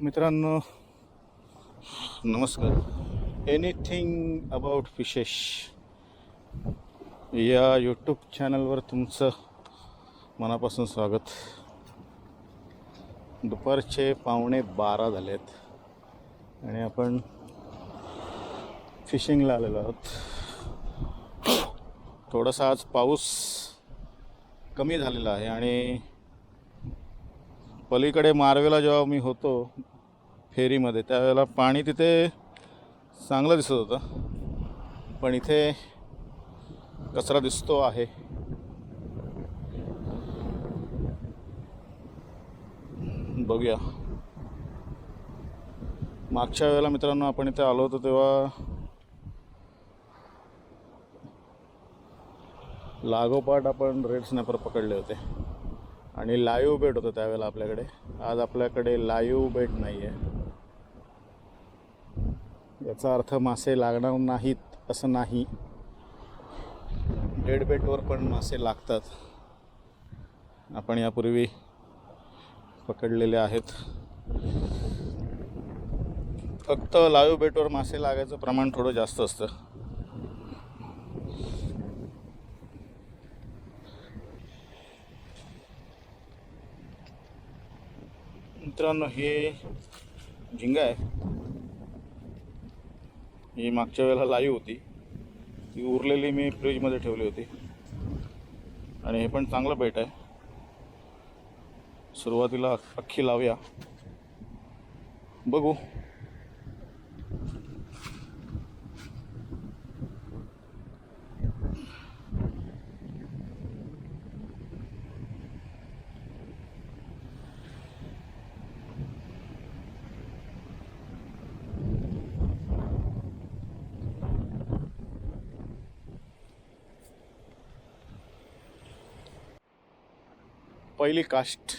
मित्रांनो नमस्कार. Anything about fishes या यूट्यूब चॅनलवर तुमचं मनापासून स्वागत. दुपारचे पावणे बारा झाले आहेत आणि आपण फिशिंगला आलेलो आहोत. थोडासा आज पाऊस कमी झालेला आहे आणि पलीकडे मार्वेला जेव्हा मी होतो फेरीमध्ये. त्यावेळेला पाणी तिथे चांगलं दिसत होतं. पण इथे कचरा दिसतो आहे. बघूया. मागच्या वेळेला मित्रांनो आपण इथे आलो होतो तेव्हा लागोपाठ आपण रेड स्नॅपर पकडले होते. आणि लाईव्ह बेट होतं त्यावेळेला आपल्याकडे. आज आपल्याकडे लाईव्ह बेट नाही आहे याचा अर्थ मासे लागणार नाहीत असं नाही. डेड बेटवर पण मासे लागतात. आपण यापूर्वी पकडलेले आहेत. फक्त लाईव्ह बेटवर मासे लागायचं प्रमाण थोडं जास्त असतं. मित्रांनो हे झिंगा आहे. ही मागच्या वेळेला लाईव्ह होती. ती उरलेली मी फ्रीजमध्ये ठेवली होती. आणि हे पण चांगलं बेट आहे. सुरुवातीला अख्खी लावूया. बघू. पहिली कास्ट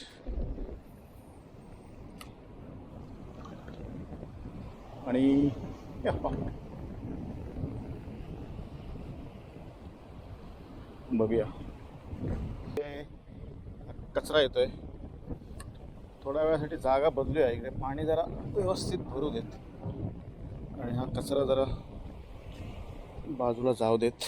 आणि या बघूया. कचरा येतोय. थोड्या वेळासाठी जागा बदलूया. इकडे पाणी जरा व्यवस्थित भरू देत. आणि हा कचरा जरा बाजूला जाऊ देत.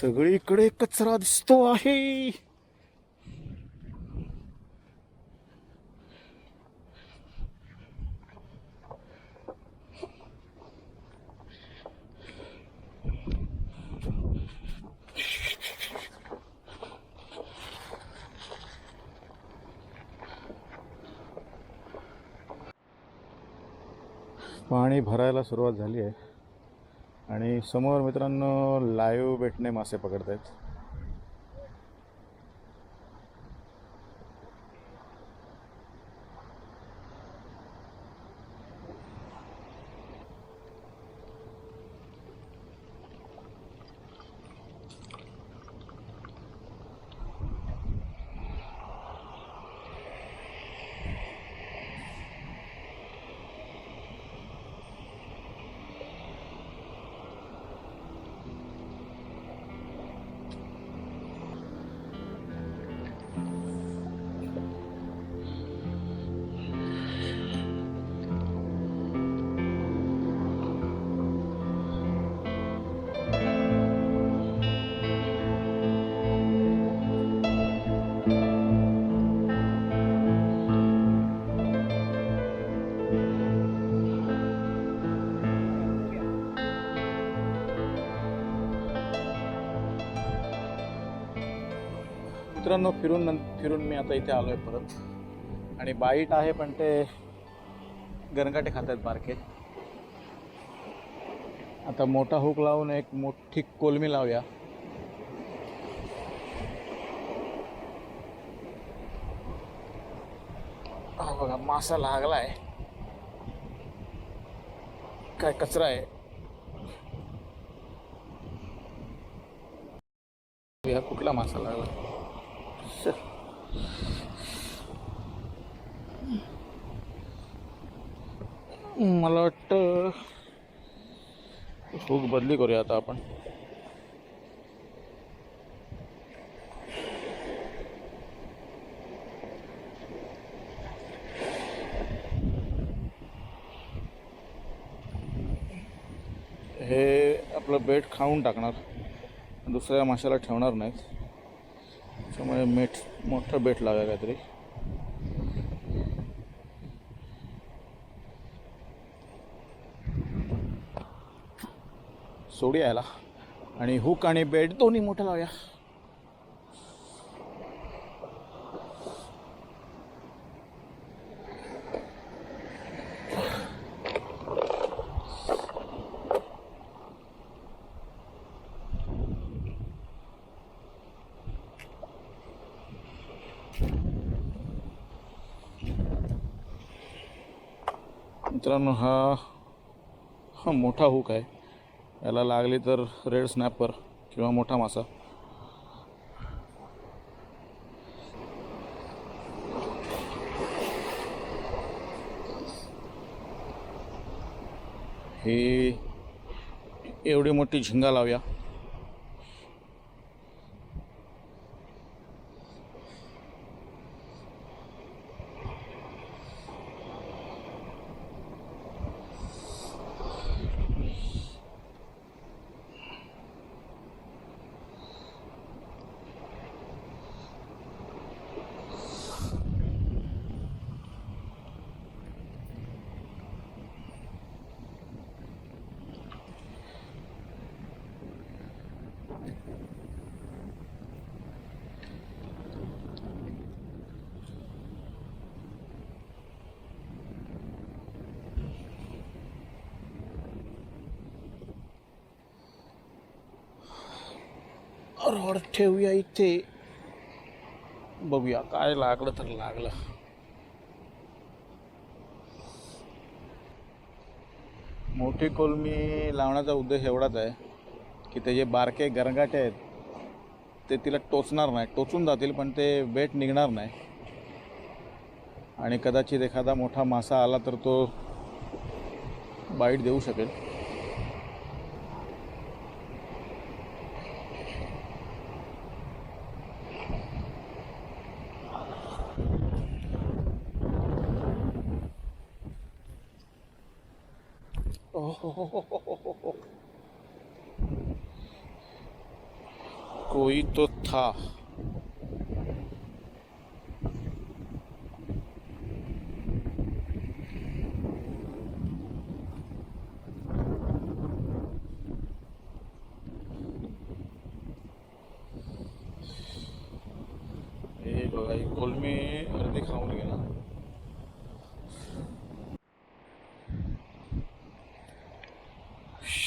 सगळीकडे कचरा दिसतो आहे. पाणी भरायला सुरुवात झाली आहे. आणि समोर मित्रांनो लाईव्ह भेटणे मासे पकडत आहेत मित्रांनो फिरून फिरून मी आता इथे आलोय परत. आणि बाईट आहे पण ते गरंगाटे खात आहेत बारके. आता मोठा हुक लावून एक मोठी कोलमी लावूया. हा बघा मासा लागलाय. काय कचरा आहे? कुठला मासा लागला? सर मला वाटतं हुक बदली करूया आता आपण. हे आपलं बेट खाऊन टाकणार. दुसऱ्या माशाला ठेवणार नाहीत. त्याच्यामुळे मीठ मोठं बेट लागा काहीतरी. सोडी यायला. आणि हुक आणि बेट दोन्ही मोठं लावूया. मित्रांनो हा हा मोठा हुक आहे. याला लागली तर रेड स्नॅपर किंवा मोठा मासा. ही एवढी मोठी झिंगा लावूया. रॉड ठेवूया इथे. बघूया काय लागलं तर लागलं. मोठी कोलमी लावण्याचा उद्देश एवढाच आहे की ते जे बारके गरंगाटे आहेत ते तिला टोचणार नाही. टोचून जातील पण ते बेट निघणार नाही. आणि कदाचित एखादा मोठा मासा आला तर तो बाईट देऊ शकेल. कोई तो था हे बघा ही कोलमी अर्धी खाऊन गेला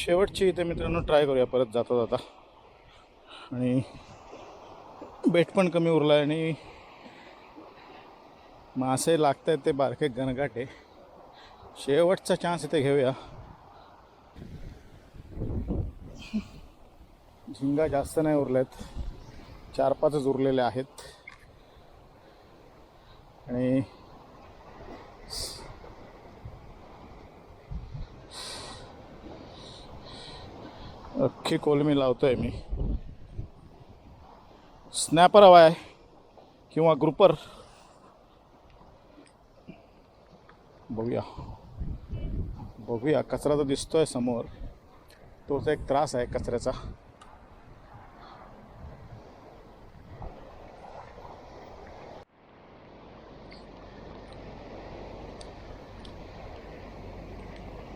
शेवटची इथे मित्रांनो ट्राय करूया. परत जाता जाता आणि बेट पण कमी उरला आहे आणि मासे लागत आहेत ते बारके गणगाटे शेवटचा चान्स इथे घेऊया. झिंगा जास्त नाही उरल्यात. चार पाचच उरलेले आहेत. आणि अख्खी कोलमी लावतो आहे मी. स्नॅपर हवा आहे किंवा ग्रुपर बघूया. बघूया कचरा तर दिसतोय समोर. तोच एक त्रास आहे कचऱ्याचा.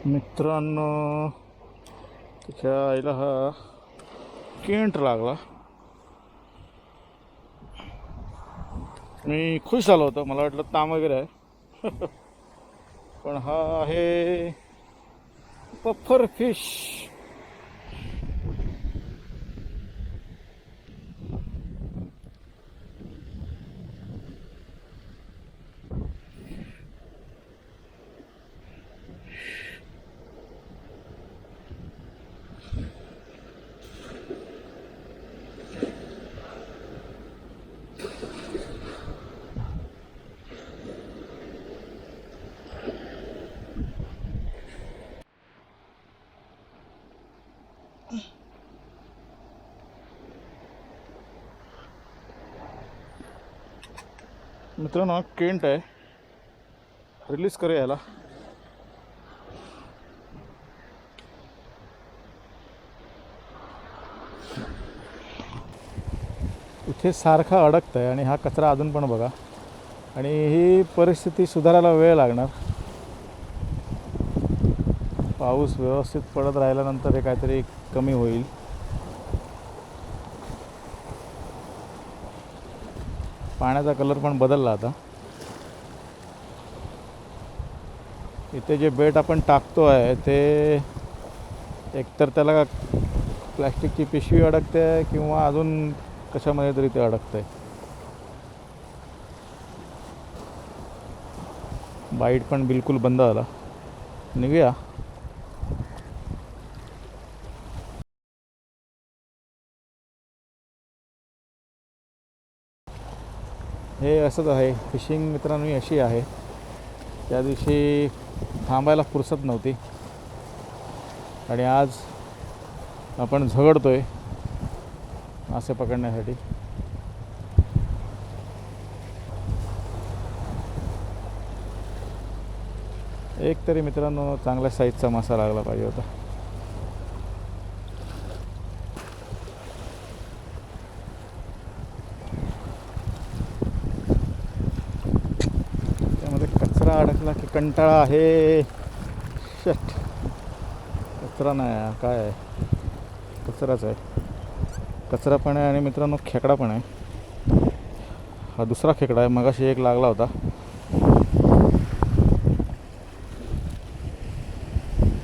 मित्रांनो त्याच्या आईला हा केंट लागला. मी खुश झालो होतो मला वाटलं ताम वगैरे आहे. पण हा आहे पफर फिश मित्रांनो केंट आहे. रिलीज करूया याला. इथे सारखा अडकत आहे आणि हा कचरा अजून पण बघा. आणि ही परिस्थिती सुधारायला वेळ लागणार. पाऊस व्यवस्थित पडत राहिल्यानंतर हे काहीतरी कमी होईल. पाण्याचा कलर पण बदलला आता. इथे जे बेट आपण टाकतो आहे ते एकतर त्याला प्लॅस्टिकची पिशवी अडकते किंवा अजून कशामध्ये तरी ते अडकते बाईट पण बिलकुल बंद झाला. निघूया. हे असंच आहे. फिशिंग मित्रांनो ही अशी आहे. त्या दिवशी थांबायला फुरसत नव्हती. आणि आज आपण झगडतोय मासे पकडण्यासाठी. एक तरी मित्रांनो चांगल्या साईजचा मासा लागला पाहिजे होता त्यामध्ये कचरा अडकला की कंटाळा आहे. शट कचरा नाही काय आहे? कचराच आहे. कचरा पण आहे आणि मित्रांनो खेकडा पण आहे. हा दुसरा खेकडा आहे मगाशी एक लागला होता.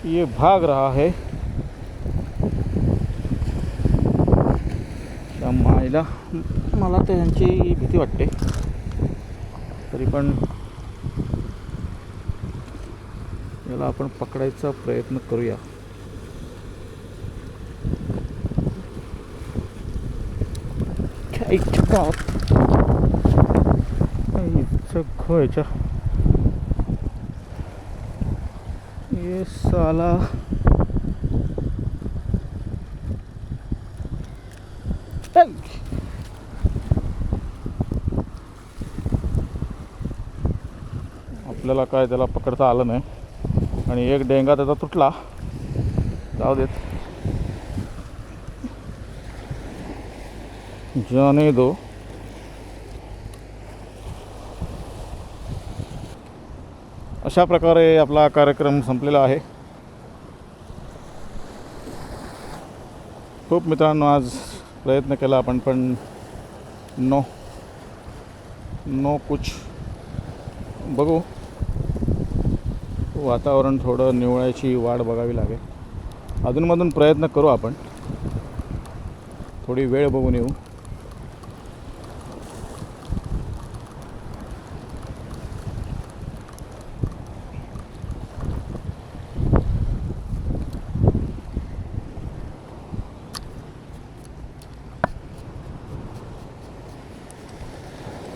ये भाग रहा है. त्या माईला मला त्यांची भीती वाटते. तरी पण याला आपण पकडायचा प्रयत्न करूया. ये साला. आपल्याला काय त्याला पकडता आलं नाही. आणि एक डेंगा त्याचा तुटला. जाऊ देत. जाने दो. अशा प्रकारे आपला कार्यक्रम संपलेला आहे. खूप मित्रांनो आज प्रयत्न केला आपण पण नो नो कुछ. बघू. वातावरण थोडं निवळायची वाट बघावी लागेल. अधूनमधून प्रयत्न करू आपण. थोडी वेळ बघून येऊ.